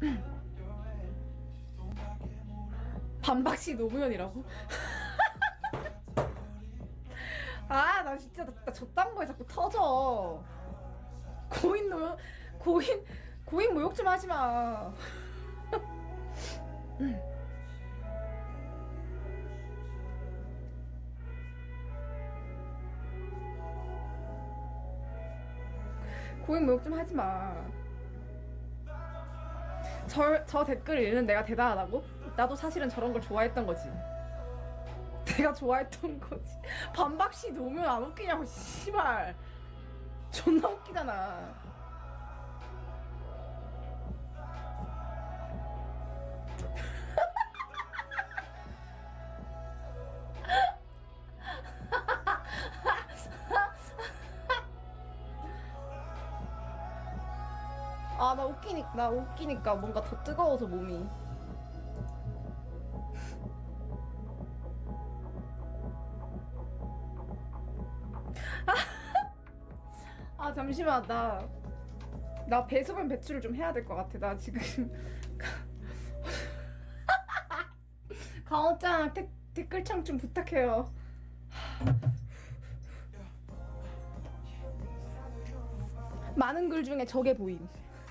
반박시 노무현이라고? 아, 나 진짜 나, 나 저딴 거에 자꾸 터져. 고인 노 고인 고인 모욕 좀 하지 마. 고인 모욕 좀 하지 마. 저, 저 댓글 읽는 내가 대단하다고? 나도 사실은 저런 걸 좋아했던 거지. 내가 좋아했던 거지. 반박시 놓으면 안 웃기냐고, 씨발. 존나 웃기잖아. 아, 나 웃기니까, 나 웃기니까 뭔가 더 뜨거워서 몸이. 아, 잠시만, 나, 나 배수분 배출을 좀 해야 될 것 같아. 나 지금. 강호짱, 데, 댓글창 좀 부탁해요. 많은 글 중에 저게 보임.